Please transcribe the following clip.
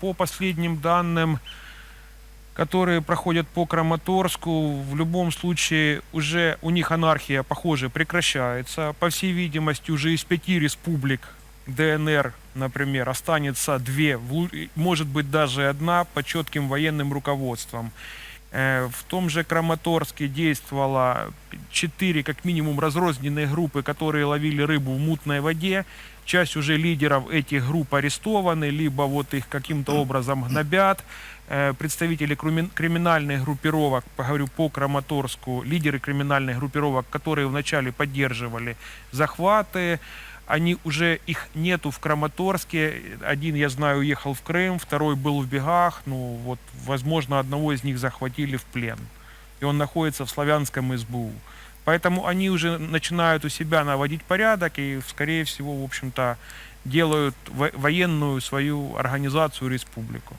по последним данным, которые проходят по Краматорску, в любом случае уже у них анархия, похоже, прекращается. По всей видимости, уже из пяти республик ДНР, например, останется две, может быть даже одна по четким военным руководством. Э, в том же Краматорске действовала четыре как минимум разрозненные группы, которые ловили рыбу в мутной воде. Часть уже лидеров этих групп арестованы, либо вот их каким-то образом гнобят. Э, представители криминальных группировок, поговорю по Краматорску, лидеры криминальных группировок, которые вначале поддерживали захваты, они уже, их нету в Краматорске. Один, я знаю, уехал в Крым, второй был в бегах. Ну, вот, возможно, одного из них захватили в плен. И он находится в славянском СБУ. Поэтому они уже начинают у себя наводить порядок и, скорее всего, в общем-то, делают во- военную свою организацию республику.